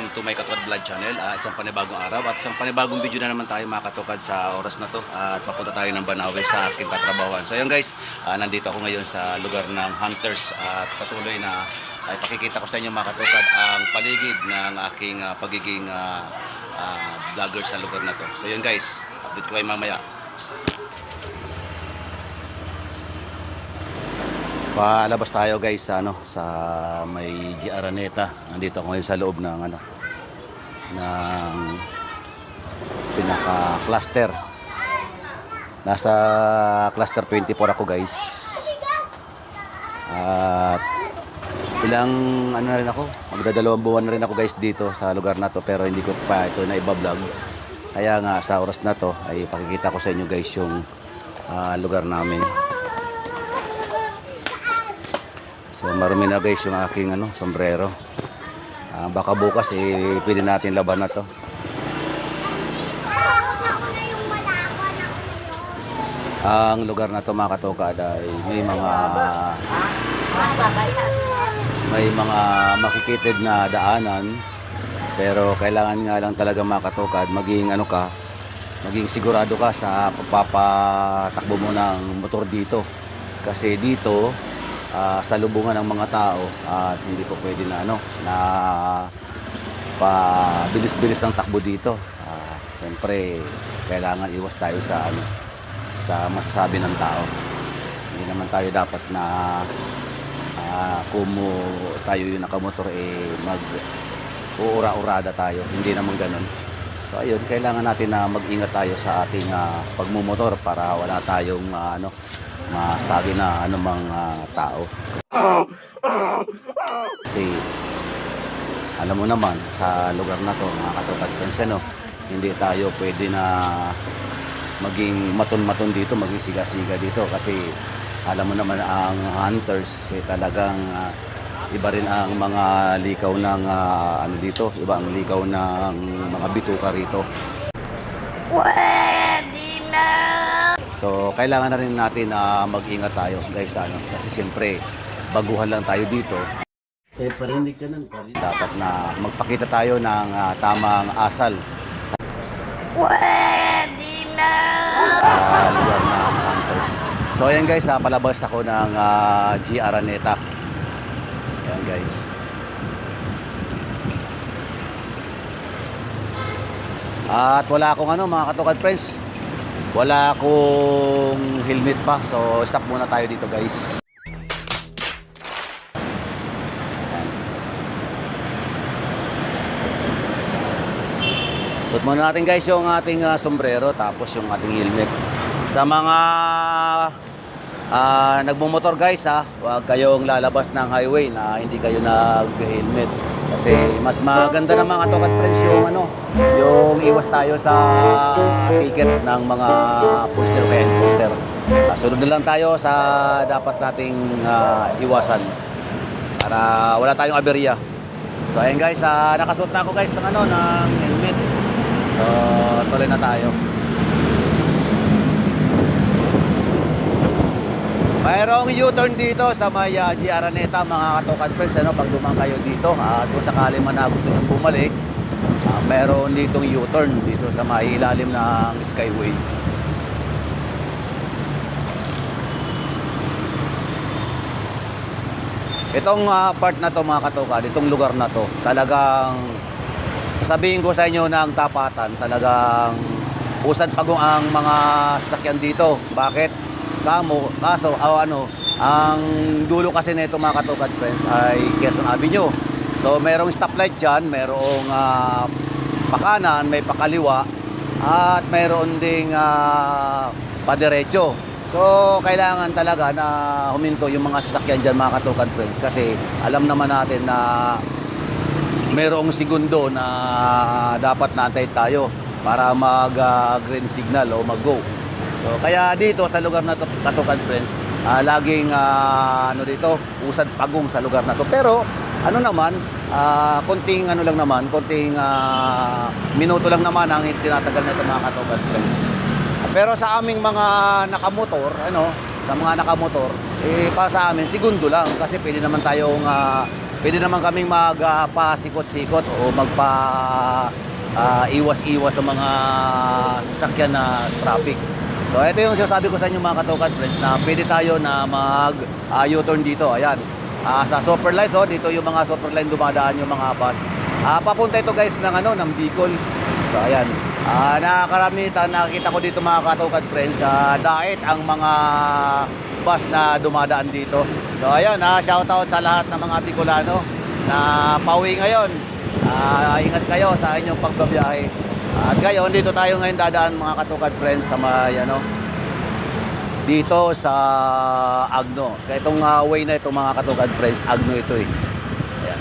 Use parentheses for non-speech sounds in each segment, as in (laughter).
welcome to my Katwad Vlog channel. Ah, isang panibagong araw at isang panibagong video na naman tayo mga katukad sa oras na to. Ah, at papunta tayo ng Banawe sa aking tatrabahuan. So yun guys, ah, nandito ako ngayon sa lugar ng Hunters at patuloy na ay pakikita ko sa inyo mga katukad ang paligid ng aking ah, pagiging ah, ah, vlogger sa lugar na to. So yun guys, update ko kayo mamaya. Palabas tayo guys sa ano sa may G Araneta. Nandito ako ngayon sa loob ng ano ng pinaka cluster. Nasa cluster 24 ako guys. At ilang ano na rin ako, magdadalawang buwan na rin ako guys dito sa lugar na to pero hindi ko pa ito na iba-vlog. Kaya nga sa oras na to ay pakikita ko sa inyo guys yung ah, lugar namin. So marumi na guys yung aking ano, sombrero. Ah, baka bukas eh pwede natin laban na to. Ang lugar na to mga katokad ay may mga may mga makikitid na daanan pero kailangan nga lang talaga mga katokad maging ano ka maging sigurado ka sa pagpapatakbo mo ng motor dito kasi dito ah, sa lubungan ng mga tao at hindi po pwede na ano na pa bilis-bilis ng takbo dito. Ah, Siyempre, kailangan iwas tayo sa ano sa masasabi ng tao. Hindi naman tayo dapat na ah, kumu tayo yung nakamotor eh mag uura-urada tayo. Hindi naman ganun. So ayun, kailangan natin na mag-ingat tayo sa ating ah, pagmumotor para wala tayong ah, ano masagi na anumang ah, tao. Kasi alam mo naman sa lugar na to mga katupad friends ano, hindi tayo pwede na maging maton-maton dito, maging siga-siga dito kasi alam mo naman ang hunters eh, talagang ah, iba rin ang mga likaw ng ah, ano dito, iba ang likaw ng mga bituka rito. Na! So, kailangan na rin natin na mag-ingat tayo, guys, ano, kasi siyempre, baguhan lang tayo dito. Eh, parinig ka ng parinig. Dapat na magpakita tayo ng ah, tamang asal Pwede na! sa lugar ng hunters. So, ayan guys, ah, palabas ako ng ah, G Araneta. Ayan guys. At wala akong ano, mga katukad friends. Wala akong helmet pa. So, stop muna tayo dito guys. Put muna natin guys yung ating ah, sombrero tapos yung ating helmet. Sa mga ah, nagmumotor guys ha, huwag kayong lalabas ng highway na hindi kayo nag-helmet. Kasi mas maganda na mga tokat friends yung ano, yung iwas tayo sa ticket ng mga poster o enforcer. Ah, sunod na lang tayo sa dapat nating ah, iwasan para wala tayong aberya. So ayun guys, ah, nakasuot na ako guys ng ano ng helmet. So tuloy na tayo. Mayroong U-turn dito sa may uh, G Araneta mga katokan friends ano pag dumang kayo dito at kung sakali man na gusto nyo bumalik ah, mayroon ditong U-turn dito sa may ilalim ng Skyway. Itong ah, part na to mga katokan, itong lugar na to, talagang sabihin ko sa inyo ng tapatan, talagang usad pagong ang mga sasakyan dito. Bakit? Kamo, kaso, aw ano, ang dulo kasi nito mga katokan friends ay Quezon Avenue. So merong stoplight dyan, merong ah, pakanan, may pakaliwa, at mayroon ding uh, padiretso. So, kailangan talaga na huminto yung mga sasakyan dyan mga katukan friends kasi alam naman natin na mayroong segundo na dapat naantay tayo para mag ah, green signal o mag-go. So, kaya dito sa lugar na to, katukan friends, ah, laging ah, ano dito, usad pagong sa lugar na to. Pero ano naman, ah, konting ano lang naman, konting ah, minuto lang naman ang tinatagal nito mga katukan friends. Pero sa aming mga nakamotor, ano, sa mga nakamotor, eh para sa amin segundo lang kasi pwede naman tayong ah, pwede naman kaming magpasikot-sikot o magpa ah, iwas-iwas sa mga sasakyan na traffic. So ito yung sinasabi ko sa inyo mga katokan friends na pwede tayo na mag ah, U-turn dito. Ayan. Ah, sa super lines oh, dito yung mga super line dumadaan yung mga bus. Ah, papunta ito guys ng ano ng Bicol. So ayan. Ah, nakakarami ta nakita ko dito mga katokan friends sa dait ang mga bus na dumadaan dito. So ayan, ah, shout out sa lahat ng mga Bicolano na pauwi ngayon. Ah, ingat kayo sa inyong pagbabiyahe. At ngayon, dito tayo ngayon dadaan mga katukad friends sa may ano, dito sa Agno. Kaya itong ah, way na ito mga katukad friends, Agno ito eh. Ayan.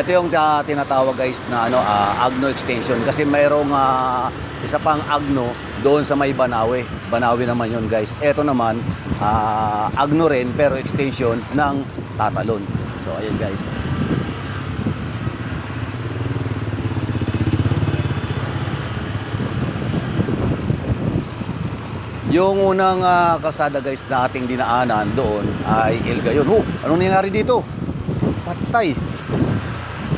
Ito yung ah, tinatawag guys na ano, ah, Agno extension kasi mayroong ah, isa pang Agno doon sa may Banawe. Banawe naman yun guys. Ito naman ah, Agno rin pero extension ng Tatalon. So ayun guys. Yung unang ah, kalsada guys na ating dinaanan doon ay Ilgayon. Oh, anong nangyari dito? Patay.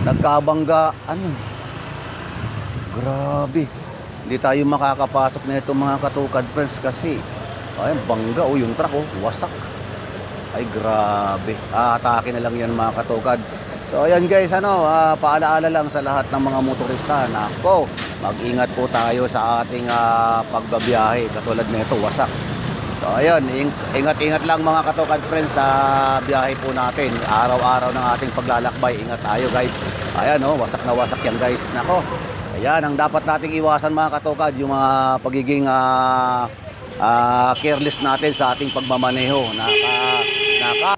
Nagkabangga. Ano? Grabe. Hindi tayo makakapasok na itong mga katukad friends kasi ay bangga oh yung truck oh wasak. Ay grabe. Aatake na lang yan mga katukad. So ayan guys ano, ah, paalaala lang sa lahat ng mga motorista na po, mag-ingat po tayo sa ating ah, pagbabiyahe katulad nito wasak. So ayun, ing- ingat-ingat lang mga katukad friends sa biyahe po natin. Araw-araw ng ating paglalakbay, ingat tayo guys. Ayan oh, wasak na wasak yan guys. Nako. Ayan, ang dapat nating iwasan mga katukad, yung mga pagiging ah, ah, careless natin sa ating pagmamaneho. Naka, naka,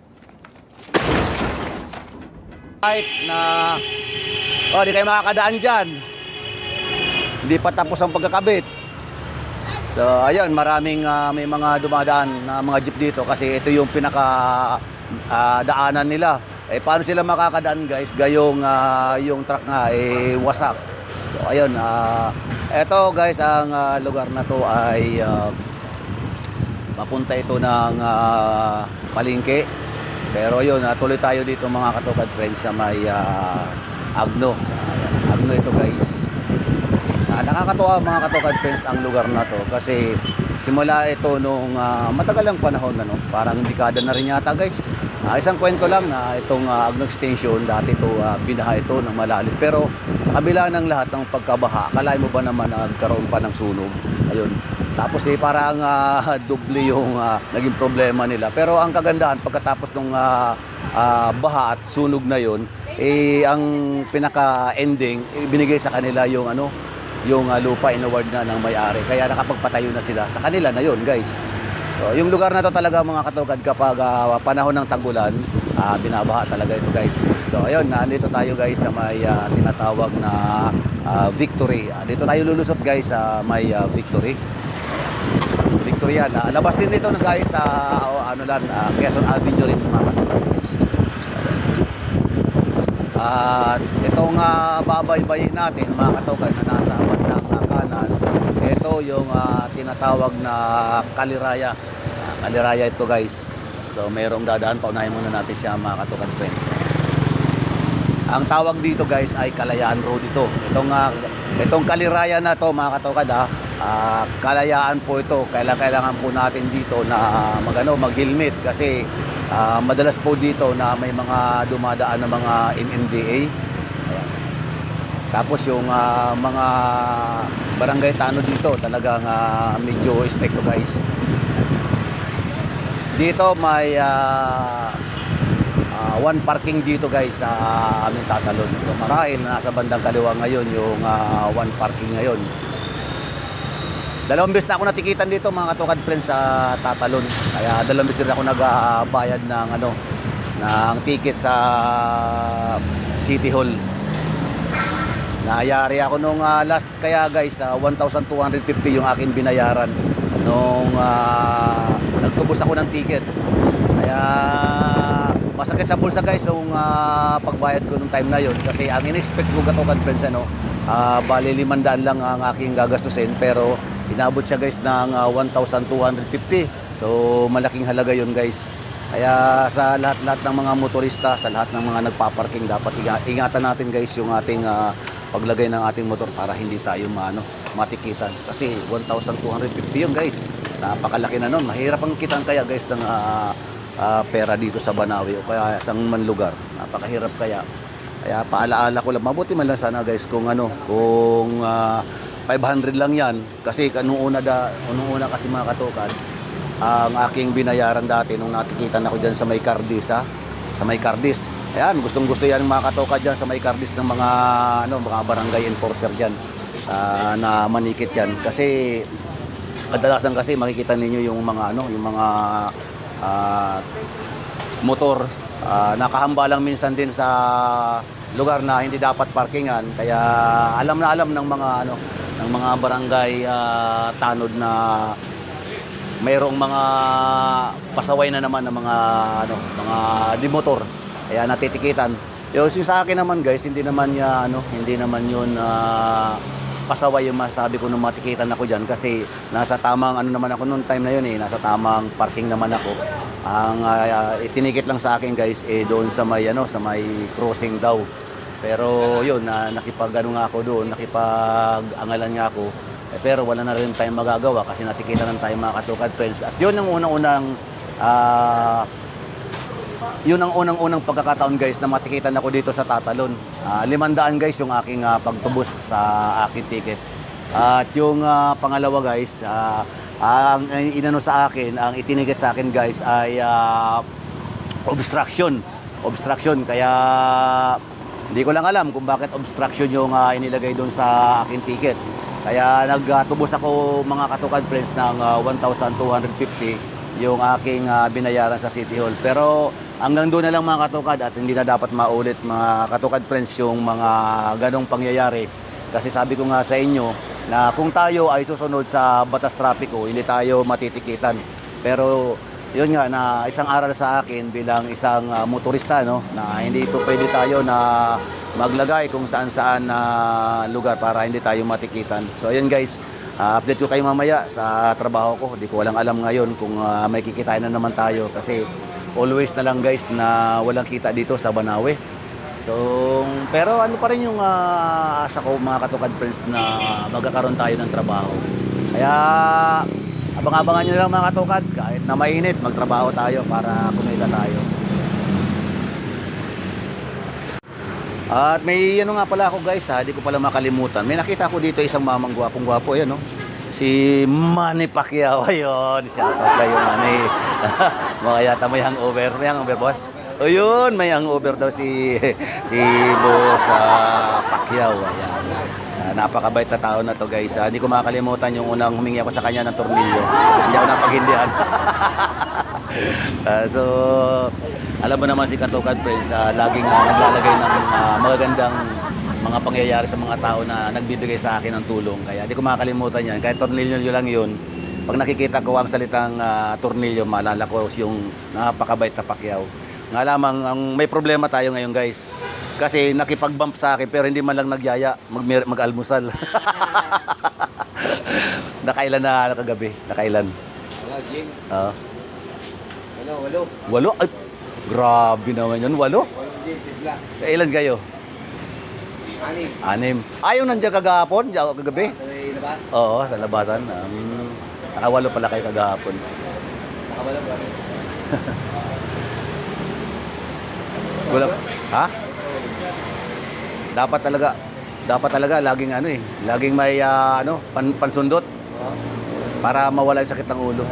kahit na, oh, di kayo makakadaan dyan. Hindi pa tapos ang pagkakabit. So, ayun, maraming ah, may mga dumadaan na mga jeep dito kasi ito yung pinaka ah, daanan nila. Eh, paano sila makakadaan guys? Gayong ah, yung truck nga, eh, wasak. So, ayun, ah, eto guys, ang ah, lugar na to ay ah, papunta ito ng ah, palengke. Pero yun, ah, tuloy tayo dito mga katukad friends sa may ah, Agno. Ayan, Agno ito guys. Ah, nakakatuwa mga katukad friends ang lugar na to kasi simula ito nung ah, matagal ang panahon ano, parang dekada na rin yata guys. Ah, isang kwento lang na itong ah, Agno Extension dati ito ah, binaha ito ng malalim pero sa kabila ng lahat ng pagkabaha, akalain mo ba naman na nagkaroon pa ng sunog? Ayun. Tapos eh parang ah, (laughs) doble yung ah, naging problema nila. Pero ang kagandahan pagkatapos ng baha at sunog na yon, eh ang pinaka-ending eh, binigay sa kanila yung ano, yung ah, lupa inaward na ng may-ari. Kaya nakapagpatayo na sila sa kanila na yon, guys. So, yung lugar na to talaga mga katugad kapag ah, panahon ng tagulan, ah, binabaha talaga ito guys. So ayun, nandito tayo guys sa may ah, tinatawag na ah, Victory. Ah, dito tayo lulusot guys sa may ah, Victory. Victoria na. Labas din dito guys sa ah, ano lang, ah, Quezon Avenue rin mga katugad. At itong uh, babaybayin natin mga katukan na nasa bandang uh, kanan, ito yung ah, tinatawag na kaliraya. Ah, kaliraya ito guys. So mayroong dadaan, paunahin muna natin siya mga katukan friends. Ang tawag dito guys ay Kalayaan Road ito. Itong, ah, itong kaliraya na to mga katukan ha, ah, kalayaan po ito. Kailangan, kailangan po natin dito na magano mag-helmet kasi ah, madalas po dito na may mga dumadaan na mga. Ayan. Tapos yung ah, mga barangay tano dito talagang ah, medyo stricto guys. Dito may ah, ah, one parking dito guys sa aming tatalon. So marahil na nasa bandang kaliwa ngayon yung ah, one parking ngayon. Dalawang beses na ako natikitan dito mga katukad friends sa Tatalon. Kaya dalawang beses rin ako nagbayad ng ano ng ticket sa City Hall. Nayari ako nung ah, last kaya guys, ah, 1,250 yung akin binayaran nung ah, nagtubos ako ng ticket. Kaya masakit sa bulsa guys yung ah, pagbayad ko nung time na yon kasi ang in-expect ko katukan friends ano, ah, bali limandaan lang ang aking gagastusin pero inabot siya guys ng ah, 1,250. So malaking halaga yon guys. Kaya sa lahat-lahat ng mga motorista, sa lahat ng mga nagpaparking, dapat inga- ingatan natin guys yung ating ah, paglagay ng ating motor para hindi tayo maano, matikitan. Kasi 1,250 yun guys. Napakalaki na nun. Mahirap ang kitan kaya guys ng ah, ah, pera dito sa Banawi o kaya sa man lugar. Napakahirap kaya. Kaya paalaala ko lang, mabuti man lang sana guys kung ano, kung ah, 500 lang yan. Kasi nung una, da, una kasi mga katukan, ang aking binayaran dati nung natikitan ako dyan sa may Cardis ha, sa may Cardis. Ayan, gustong gusto yan mga katoka dyan sa may Cardis ng mga, ano, mga barangay enforcer dyan ah, na manikit yan. Kasi kadalasan kasi makikita ninyo yung mga ano, yung mga ah, motor ah, nakahamba lang minsan din sa lugar na hindi dapat parkingan kaya alam na alam ng mga ano ng mga barangay ah, tanod na mayroong mga pasaway na naman ng mga ano mga dimotor kaya natitikitan. Yung sa akin naman guys hindi naman ya ano hindi naman yun ah, pasaway yung masabi ko nung matikitan ako dyan. Kasi nasa tamang ano naman ako noong time na yun eh nasa tamang parking naman ako. Ang ah, itinikit lang sa akin guys eh doon sa may ano sa may crossing daw pero yun na nakipag ano nga ako doon nakipag-angalan nga ako eh, pero wala na rin tayong magagawa kasi natikita lang tayo mga katukad friends at yun ang unang-unang ah, yun ang unang-unang pagkakataon guys na matikitan ako dito sa Tatalon. Ah, limandaan guys yung aking ah, pagtubos sa aking ticket. At yung ah, pangalawa guys, ah, ang inano sa akin, ang itinigit sa akin guys ay ah, obstruction. Obstruction. Kaya hindi ko lang alam kung bakit obstruction yung ah, inilagay doon sa aking ticket. Kaya nagtubos ako mga katukan friends ng ah, 1,250 yung aking ah, binayaran sa City Hall. Pero hanggang doon na lang mga katukad at hindi na dapat maulit mga katukad friends yung mga ganong pangyayari. Kasi sabi ko nga sa inyo na kung tayo ay susunod sa batas trapiko, hindi tayo matitikitan. Pero yun nga na isang aral sa akin bilang isang ah, motorista no na hindi po pwede tayo na maglagay kung saan-saan na lugar para hindi tayo matikitan. So ayun guys, Ah, update ko kayo mamaya sa trabaho ko. Hindi ko walang alam ngayon kung ah, may kikitain na naman tayo kasi always na lang guys na walang kita dito sa Banawe. So, pero ano pa rin yung ah, asa ko mga katukad friends na magkakaroon tayo ng trabaho. Kaya abang-abangan nyo lang mga katukad kahit na mainit magtrabaho tayo para kumita tayo. At may ano nga pala ako guys ha, di ko pala makalimutan. May nakita ko dito isang mamang gwapong gwapo, ayan no. Si Manny Pacquiao, (laughs) ayun. Shout out sa iyo Manny. (laughs) Mga yata may hangover. May hangover boss? O yun, may hangover daw si (laughs) si Boss ah, Pacquiao. Ayan. Napakabait na tao na to guys. Ah, Hindi ko makalimutan yung unang humingi ako sa kanya ng tornilyo. Hindi ako napaghindihan. (laughs) Ah, so, alam mo naman si Katukan Friends, ah, laging ah, naglalagay ng ah, magagandang mga pangyayari sa mga tao na nagbibigay sa akin ng tulong. Kaya di ko makakalimutan yan. Kahit tornilyo lang yun, pag nakikita ko ang salitang ah, tornilyo, maalala ko yung napakabait na pakyaw. Nga lamang, ang may problema tayo ngayon guys. Kasi nakipag-bump sa akin pero hindi man lang nagyaya mag mag-almusal. (laughs) nakailan na kagabi? Nakailan? Wala, Jing. Oo. Ano, walo. Walo? Ay, grabe naman yun. Walo? Walo, Jing. Tigla. Kailan kayo? Ani. Anim. Ayaw nandiyan kagahapon? Kagabi? Sa may labas. Oo, sa labasan. Um, nakawalo pala kayo kagahapon. Nakabalo ba? (laughs) Wala. Ha? Dapat talaga dapat talaga laging ano eh, laging may ah, ano, pan, pansundot para mawala yung sakit ng ulo.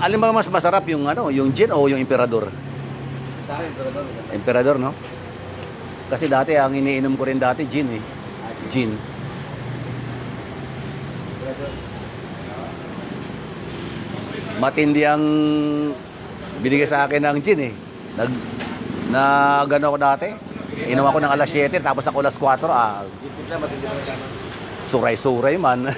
Alin ba mas masarap yung ano, yung gin o yung emperador? Sa? Emperador, no? Kasi dati ang iniinom ko rin dati gin eh. Gin. Matindi ang binigay sa akin ng gin eh. Nag na gano ako dati. Inom ako ng alas 7 tapos ako alas 4 ah. Suray-suray man. (laughs)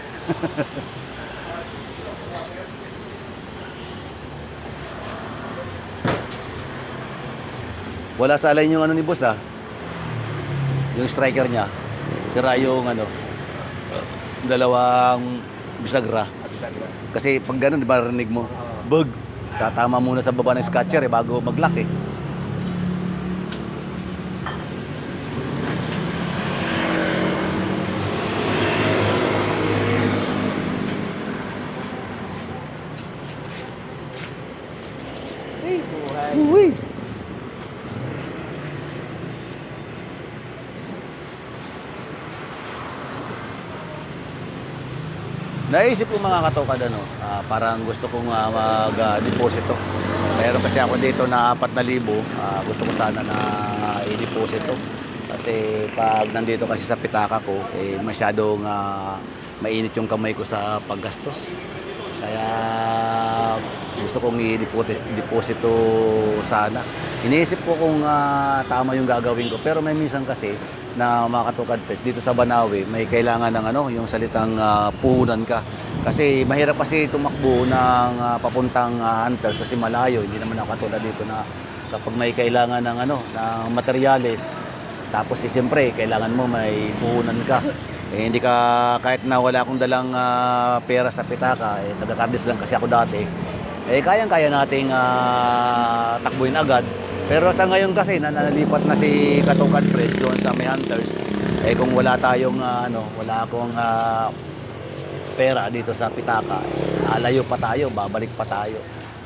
Wala sa line yung ano ni boss ah. Yung striker niya. Sira yung ano. Dalawang bisagra. Kasi pag ganun, di ba narinig mo? Bug. Tatama muna sa baba ng scotcher eh, bago mag-lock eh. Naisip ko mga katokad ano, ah, parang gusto kong ah, mag-deposito. Meron kasi ako dito na 4,000, ah, gusto ko sana na i-deposito. Kasi pag nandito kasi sa pitaka ko, eh, masyadong ah, mainit yung kamay ko sa paggastos. Kaya gusto kong i-deposito sana. Iniisip ko kung ah, tama yung gagawin ko. Pero may minsan kasi na mga katukad pets, dito sa Banawe, may kailangan ng ano, yung salitang ah, puhunan ka. Kasi mahirap kasi tumakbo ng ah, papuntang ah, hunters kasi malayo. Hindi naman ako katulad dito na kapag may kailangan ng ano, ng materyales, tapos eh, siyempre, kailangan mo may puhunan ka. Eh, hindi ka, kahit na wala akong dalang ah, pera sa pitaka, eh, taga-cabis lang kasi ako dati, eh, kayang-kaya nating ah, takbuhin agad. Pero sa ngayon kasi, na na si Katukan Press doon sa may hunters, eh kung wala tayong, ah, ano, wala akong ah, pera dito sa pitaka, alayo pa tayo, babalik pa tayo.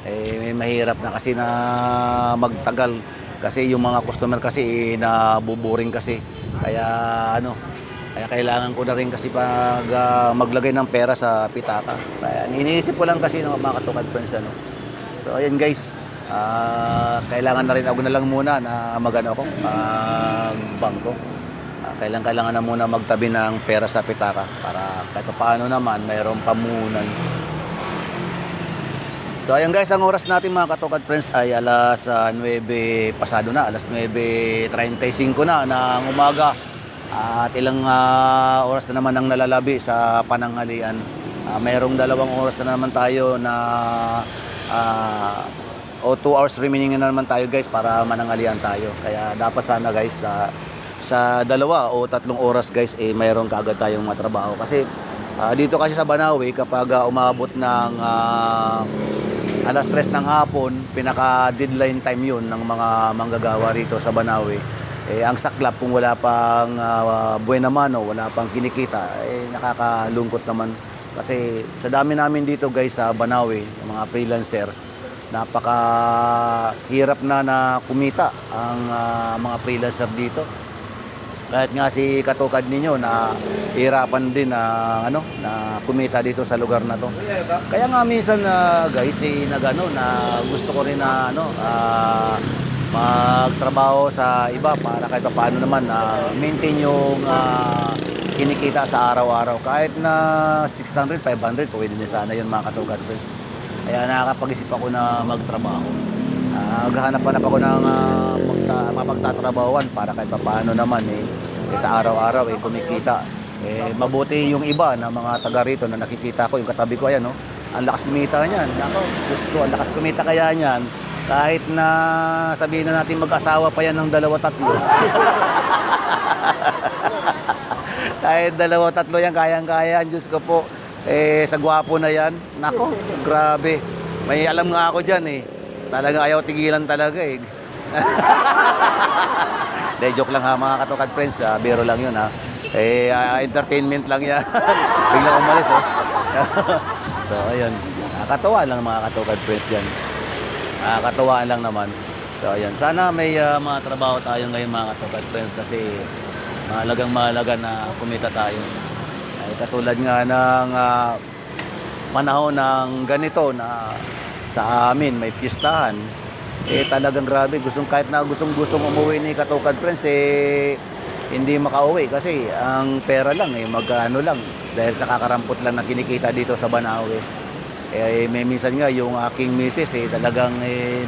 Eh, may mahirap na kasi na magtagal kasi yung mga customer kasi eh, nabuboring kasi. Kaya ano, kaya kailangan ko na rin kasi pag ah, maglagay ng pera sa pitaka. Kaya iniisip ko lang kasi ng mga katukad friends ano. So ayan guys, ah, kailangan na rin ako na lang muna na magano ako, magbangko. Ah, kailangan na muna magtabi ng pera sa pitaka para kahit paano naman mayroong pamunan. So ayan guys, ang oras natin mga katukad friends ay alas ah, 9 pasado na, alas 9.35 na ng umaga. At ilang ah, oras na naman ang nalalabi sa pananghalian. Ah, mayroong dalawang oras na naman tayo na ah, o 2 hours remaining na naman tayo guys para mananghalian tayo. Kaya dapat sana guys na sa dalawa o tatlong oras guys eh mayroong kaagad tayong matrabaho kasi ah, dito kasi sa Banawe kapag ah, umabot ng ah, alas 3 ng hapon, pinaka deadline time yun ng mga manggagawa rito sa Banawe. Eh, ang saklap kung wala pang uh, buena mano, wala pang kinikita, eh, nakakalungkot naman. Kasi sa dami namin dito guys sa Banawe, mga freelancer, napaka hirap na na kumita ang ah, mga freelancer dito. Kahit nga si katukad ninyo na hirapan din na ano na kumita dito sa lugar na to. Kaya nga minsan na guys, eh, nagano na gusto ko rin na ano ah, magtrabaho sa iba para kahit paano naman na maintain yung ah, kinikita sa araw-araw. Kahit na 600, 500, pwede din sana yun mga katugad friends. Kaya nakakapag-isip ako na magtrabaho. Uh, Maghanap-hanap ako ng uh, magta, para kahit paano naman eh, eh, sa araw-araw eh, kumikita. Eh, mabuti yung iba na mga taga rito na nakikita ko, yung katabi ko ayan, no? ang lakas kumita niyan. Nako, ko, ang lakas kumita kaya niyan. Kahit na sabihin na natin mag-asawa pa yan ng dalawa tatlo. (laughs) Kahit dalawa tatlo yan, kayang-kaya. Diyos ko po. Eh, sa gwapo na yan. Nako, grabe. May alam nga ako dyan eh. Talaga ayaw tigilan talaga eh. (laughs) De, joke lang ha mga katukad friends. ah, biro lang yun ha. Eh, ah, entertainment lang yan. (laughs) Biglang umalis eh. (laughs) so, ayun. Nakakatawa lang mga katukad friends dyan. Nakakatawaan lang naman. So, ayan. Sana may ah, mga trabaho tayo ngayon mga katukad friends kasi mahalagang mahalaga na kumita tayo. Ay, katulad nga ng ah, panahon ng ganito na sa amin may pistahan, eh talagang grabe. Gustong, kahit na gustong gustong umuwi ni Katukad Friends, eh hindi makauwi kasi ang pera lang eh magkano lang dahil sa kakarampot lang na kinikita dito sa Banawe. Eh may minsan nga yung aking misis eh talagang eh,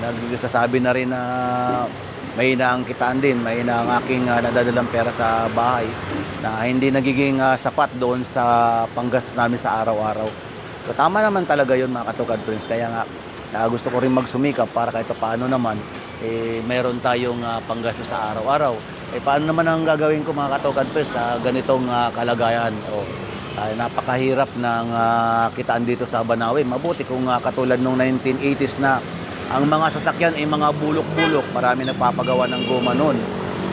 nagsasabi na rin na may ang kitaan din, may ang aking ah, nadadalang pera sa bahay na hindi nagiging ah, sapat doon sa panggastos namin sa araw-araw. So, tama naman talaga yun mga katukad friends. Kaya nga ah, gusto ko rin magsumikap para kahit paano naman eh, meron tayong ah, panggastos sa araw-araw. Eh paano naman ang gagawin ko mga katukad friends sa ganitong ah, kalagayan? O, Ay, napakahirap ng ah, kitaan dito sa Banawe. Mabuti kung ah, katulad nung 1980s na ang mga sasakyan ay mga bulok-bulok. Marami nagpapagawa ng goma noon.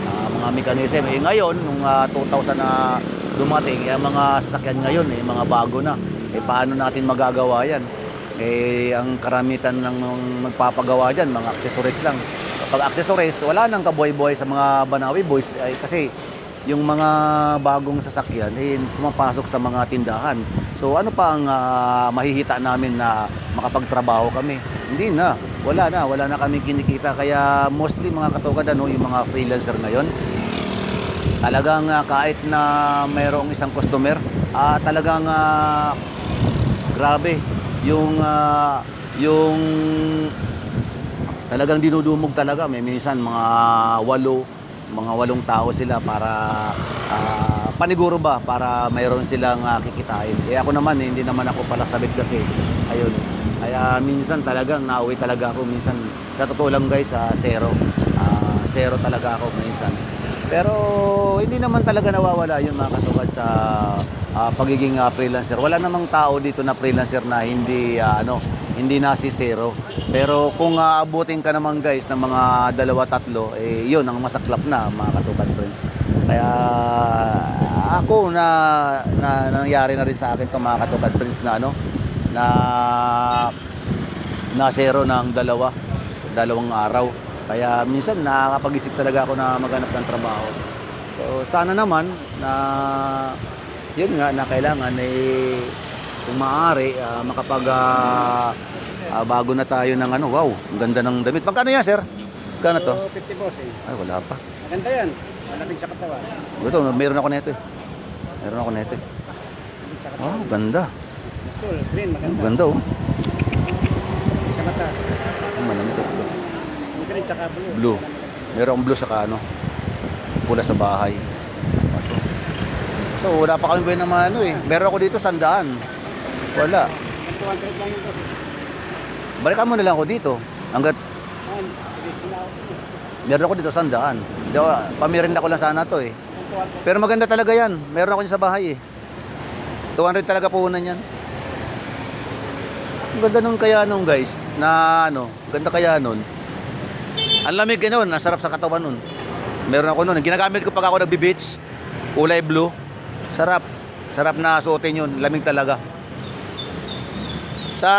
Ah, mga mekanism. Eh ngayon, nung ah, 2000 na dumating, eh, ang mga sasakyan ngayon, eh, mga bago na. Eh paano natin magagawa yan? Eh, ang karamitan ng magpapagawa dyan, mga accessories lang. Kapag accessories, wala nang kabuhay-buhay sa mga Banawi boys. Ay, kasi yung mga bagong sasakyan, eh, pumapasok sa mga tindahan. So ano pa ang ah, mahihita namin na makapagtrabaho kami? Hindi na. Wala na. Wala na kami kinikita. Kaya mostly mga katugad, ano, yung mga freelancer ngayon, talagang ah, kahit na mayroong isang customer, ah, talagang ah, grabe yung ah, yung talagang dinudumog talaga may minsan mga walo mga walong tao sila para ah, paniguro ba para mayroon silang ah, kikitain eh ako naman eh, hindi naman ako pala sabit kasi ayun kaya minsan talagang nauwi talaga ako minsan sa totoo lang guys sa zero Ah, zero talaga ako minsan pero hindi naman talaga nawawala yung mga katungkad sa ah, pagiging ah, freelancer. Wala namang tao dito na freelancer na hindi ah, ano, hindi nasi zero. Pero kung aabutin ka naman guys ng mga dalawa tatlo, eh yun ang masaklap na mga katungkad friends. Kaya ako na, na nangyari na rin sa akin 'to mga katungkad friends na ano na na zero ng dalawa, dalawang araw. Kaya minsan nakakapag-isip talaga ako na maghanap ng trabaho. So sana naman na yun nga na kailangan eh kung maaari ah, makapag ah, ah, bago na tayo ng ano, wow, ang ganda ng damit. Magkano yan, sir? Magkano to? So, 50 boss eh. Ay, wala pa. Maganda yan. Malating sa katawan. Ito, meron ako nito eh. Meron ako nito eh. Oh, ganda. Sul, green, maganda. ganda oh. Sa mata. Ang malamig ito. Yung green tsaka blue. Blue. Meron blue saka ano, pula sa bahay. So, wala pa kami buhay na mga ano eh. Meron ako dito sandaan. Wala. Ang 200 lang boss. Balikan mo na lang ako dito. Hanggat ako. meron ako dito sandaan. Di ba, pamirinda ko lang sana to eh. Ang 200. Pero maganda talaga yan. Meron ako dyan sa bahay eh. 200 talaga puhunan yan. Ganda nung kaya nung guys. Na ano, ganda kaya nun. Ang lamig eh nun, ang sarap sa katawan nun. Meron ako nun. Ginagamit ko pag ako nagbi-beach. Kulay blue. Sarap. Sarap na suotin yun. Lamig talaga. Sa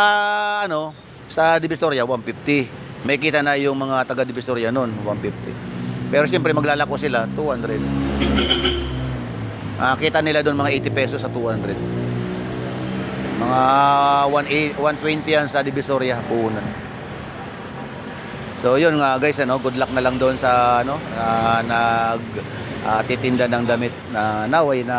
ano, sa Divisoria 150. May kita na yung mga taga Divisoria nun, 150. Pero siyempre maglalako sila 200. Ah, kita nila doon mga 80 pesos sa 200. Mga 180 120 yan sa Divisoria puhunan. So yun nga guys ano, good luck na lang doon sa ano na nag ah, titinda ng damit na naway na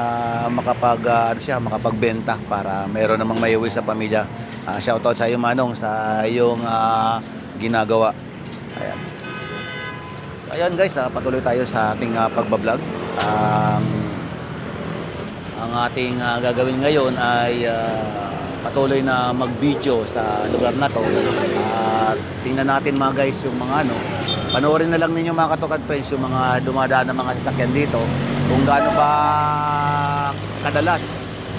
makapag ah, ano siya, makapagbenta para mayroon namang maiuwi sa pamilya. Ah, shoutout sa iyo Manong sa iyong ah, ginagawa. Ayan. Ayan guys, ah, patuloy tayo sa ating ah, pagbablog. Ang ang ating ah, gagawin ngayon ay ah, patuloy na mag-video sa lugar na to. At tingnan natin mga guys yung mga ano, panoorin na lang ninyo mga katukad friends yung mga dumadaan ng mga sasakyan dito kung gaano ba kadalas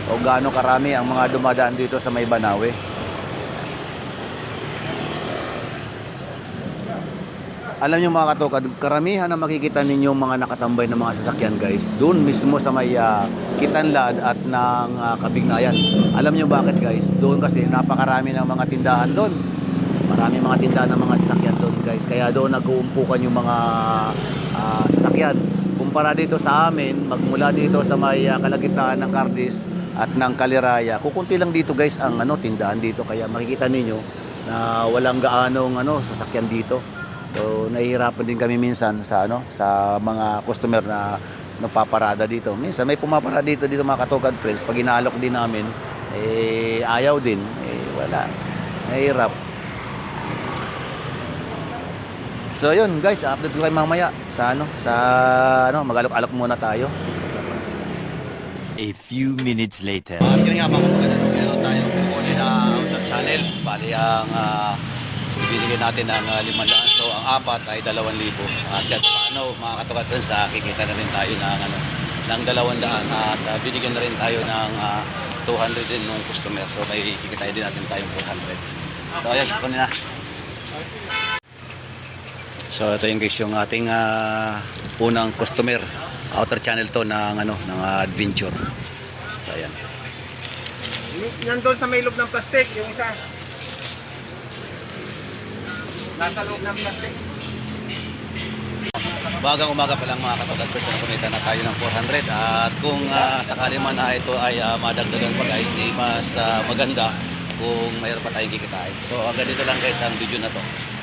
o gaano karami ang mga dumadaan dito sa may Banawe. Alam niyo mga katukad, karamihan na makikita ninyo mga nakatambay na mga sasakyan guys, doon mismo sa may ah, Kitanlad at ng ah, Kabignayan. Alam niyo bakit guys? Doon kasi napakarami ng mga tindahan doon. Marami mga tindahan ng mga sasakyan doon guys. Kaya doon nag-uumpukan yung mga ah, sasakyan. Kumpara dito sa amin, magmula dito sa may ah, kalagitnaan ng Cardis at ng Kaliraya, kukunti lang dito guys ang ano tindahan dito. Kaya makikita ninyo na walang gaanong ano sasakyan dito. So nahihirapan din kami minsan sa ano sa mga customer na nagpaparada dito. Minsan may pumaparada dito dito mga katugad friends pag inaalok din namin eh ayaw din eh wala. Nahihirap. So yun guys, update ko kayo mamaya sa ano sa ano magalok-alok muna tayo. A few minutes later. Uh, yun nga mga ano, meron tayong kukunin na outer channel. Bali ang uh, ibibigay natin ng uh, 500. So ang apat ay 2,000. At kahit paano mga katukat friends, uh, kikita na rin tayo ng ano, ng 200 at ah, binigyan na rin tayo ng ah, 200 din ng customer. So may kikitay din natin tayong 400. So ayan, kunin na. So ito yung guys yung ating ah, unang customer. Outer channel to ng ano ng ah, adventure. So ayan. Nandun sa may loob ng plastic, yung isa. Nasa loob ng plastic. Bagang umaga pa lang mga katulad ko, kumita na tayo ng 400 at kung ah, sakali man na ito ay ah, madagdagan pa guys, di mas ah, maganda kung mayroon pa tayong kikitain. So hanggang dito lang guys ang video na to.